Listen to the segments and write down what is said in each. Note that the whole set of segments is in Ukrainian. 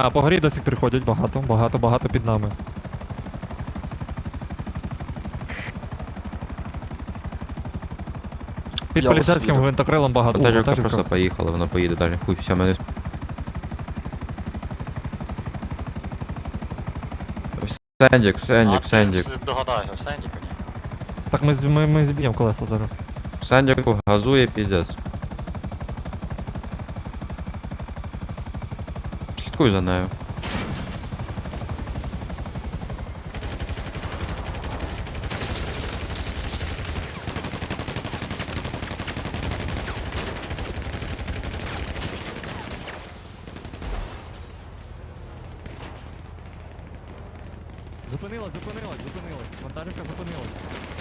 А, по горі досі приходять багато, багато, багато під нами. Під Я вас поліцейським їду. гвинтокрилом багато. Вантажівка вантажівка. просто поїхала, вона поїде далі. Хуй, все, мене. Сендік, Сендік, Сендік. Догадайся, в ні. Так ми, з- ми, ми зб'ємо колесо зараз. Сендіку газує піздець. Слідкуй за нею. Зупинилась, зупинилась, зупинилась. Вантажівка зупинилась.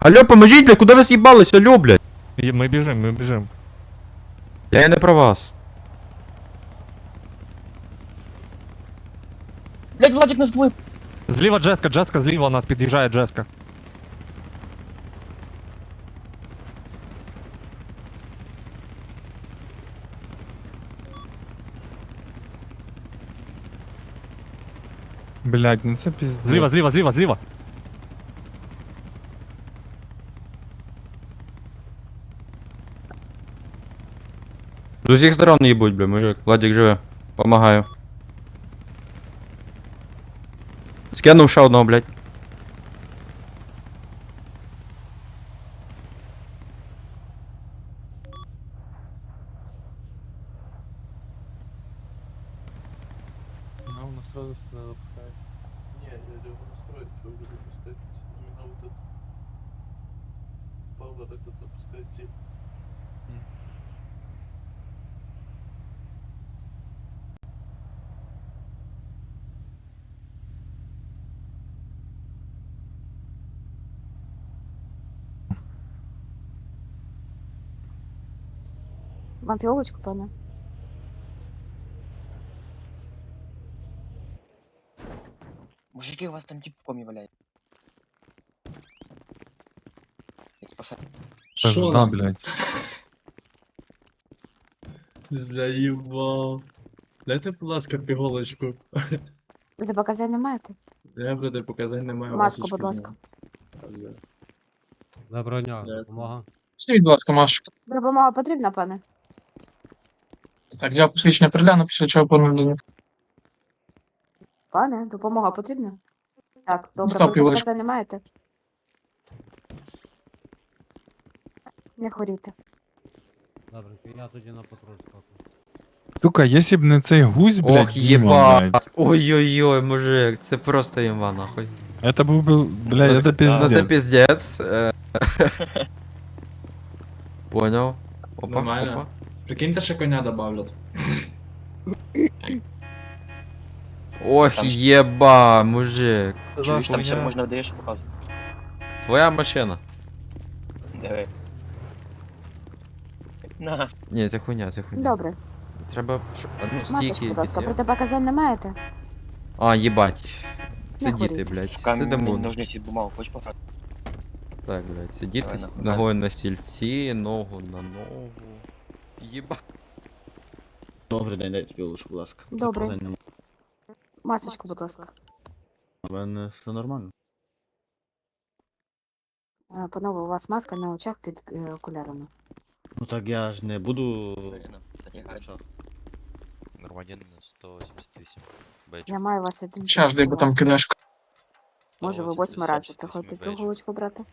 Алло, поможіть, блядь, куди ви з'їбались? Алло, блядь. І Ми біжимо, ми біжимо. Я не про вас. Блять, Владик нас двоє. Зліва Джеска, Джеска зліва у нас під'їжджає Джеска. Блять, ну це піздець. Зліва, зліва, зліва, зліва. З усіх сторон їбуть, блядь, мужик. Владик живе. Помагаю. Скинув ще одного, блядь. У нас сразу сюда запускается. Не, я его настроить, чтобы запускать именно вот этот Power этот запускать тип. Вам піолочку, пане? Мужики, у вас там тип в комі валяє. Спасай. Пизда, блять. Заїбав. Дайте, будь ласка, піголочку. Ви до показань не маєте? Я, блядь, показань немає. Маску, масочки будь ласка. немає. Доброго дня, допомога. Стій, будь ласка, Машечка. Допомога потрібна, пане? Так, я посвідчення пригляну, після чого поновлю. Пане, допомога потрібна? Так, добре, Став ви показань не маєте? Не хворійте. Добре, я тоді на патруль скакую. Сука, якщо б не цей гусь, блядь, Ох, Діма, блядь. єбать. Ой-ой-ой, мужик, це просто імба, нахуй. Это був би, блядь, Ну, это Ну це пиздец. піздець. е. Поняв. Опа, Нормально. опа. Прикиньте, що коня добавлять. Ох, Там ж- єба, мужик. Чуєш, там ще можна даєш показувати. Твоя машина. Давай. На. Ні, це хуйня, це хуйня. Добре. Треба щоб одну Масочку, стійки. будь ласка, якісь є. протипоказань не маєте? А, їбать. Не Сидіти, хворійте. блядь. Камінь, Сидимо. ножниці, бумагу, хочеш пограти? Так, блядь, сидіти Давай, з нахуй. ногою на стільці, ногу на ногу. Єба. Добрий день, дайте пілочку, будь ласка. Добре. Питань нема. Масочку, будь ласка. У мене все нормально. Е, Панове, у вас маска на очах під е, окулярами. Ну так я ж не буду. Одягай. Громадянин 178. Бейдж. Я маю вас один. Щас, дай, бо там кидашка. Може, ви 188 восьмий раз вже бейдж. приходите Бейдж. пігулочку брати?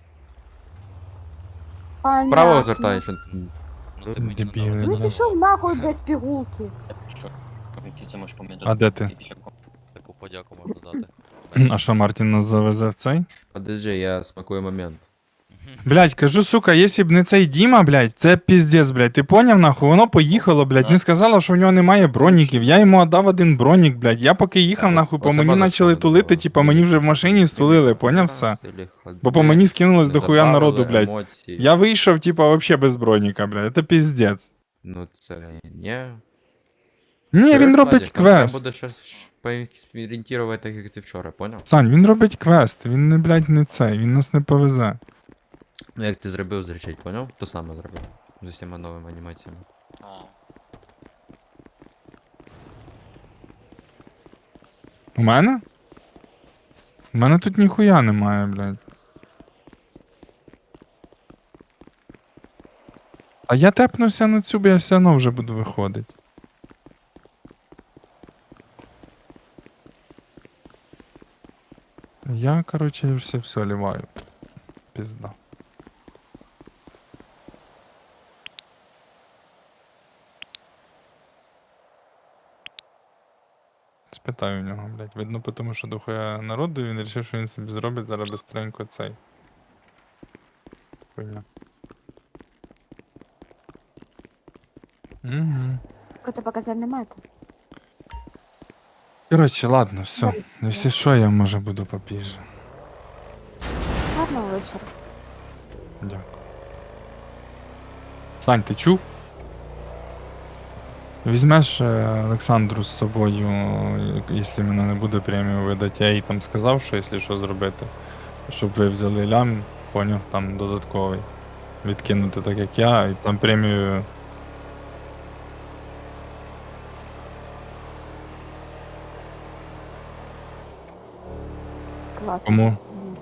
Право Понятно. звертаю, що. Ну, ти мені не Дебіли, наведи. Ну пішов нахуй без пігулки. Що? Це можеш помітити? А де ти? Таку подяку можна дати. А що, Мартін нас завезе в цей? Подожди, я смакую момент. Блядь, кажу, сука, якщо б не цей Діма, блядь, це піздець, блядь. Ти поняв нахуй? Воно поїхало, блядь. Не сказала, що в нього немає броніків. Я йому віддав один бронік, блядь. Я поки їхав, нахуй, по мені почали тулити, типа мені вже в машині стулили, поняв все? Бо по мені скинулось до хуя народу, блядь. Я вийшов, типа, вообще без броніка, блядь. Це піздець. Ну це ні. Ні, він робить квест. буде щас поекспериментувати, так як ти вчора, поняв? Сань, він робить квест, він не, блядь, не цей, він нас не повезе. Ну як ти зробив з речей, поняв? То саме зробив. З усіма новими анімаціями. А, У мене? У мене тут ніхуя немає, блядь. А я тепнувся на цю, бо я все одно вже буду виходити. Я, короче, все, все ліваю. Пізда. Спитаю у нього, блядь. Видно, тому що дохуя народу, і він вирішив, що він собі зробить зараз бистренько цей. Хуйня. Угу. Протипоказань немає там? Коротше, ладно, все. Якщо що, я може буду попізже. Гарного вечора. Дякую. Сань, ти чув? Візьмеш е, Олександру з собою, е, якщо мене не буде премію видати. Я їй там сказав, що якщо що зробити, щоб ви взяли лям, поняв, там додатковий. Відкинути так як я, і там премію. Класно. Кому? Мгм.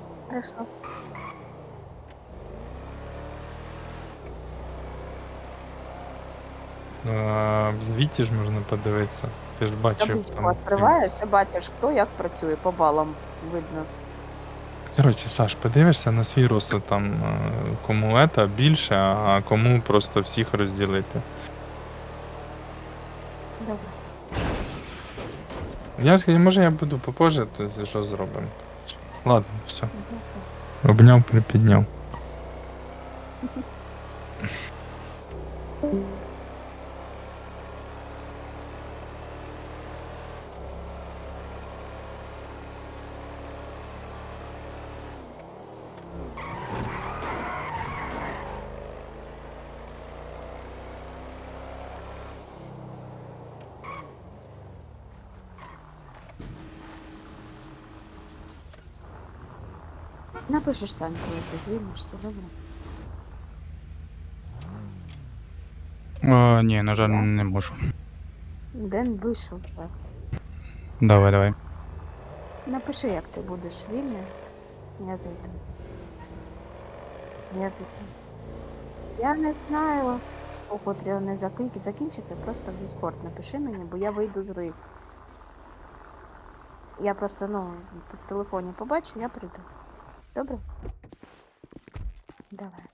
В звіті ж можна подивитися. Ти ж бачив там. відкриваєш і бачиш, хто як працює, по балам видно. Коротше, Саш, подивишся на свій розсуд там, е, кому ета більше, а кому просто всіх розділити. Добре. Я скажу, може я буду попозже, то за що зробимо. Ладно, все. Обняв, припідняв. Напишеш Сань, коли ти звільнишся, добре? О, ні, на жаль, не можу. День вийшов вже. Давай, давай. Напиши, як ти будеш вільний. Я зайду. Я піду. Я не знаю, у котрі вони закин- закінчаться, просто в Discord напиши мені, бо я вийду з гри. Я просто, ну, в телефоні побачу, я прийду. Добре? Давай.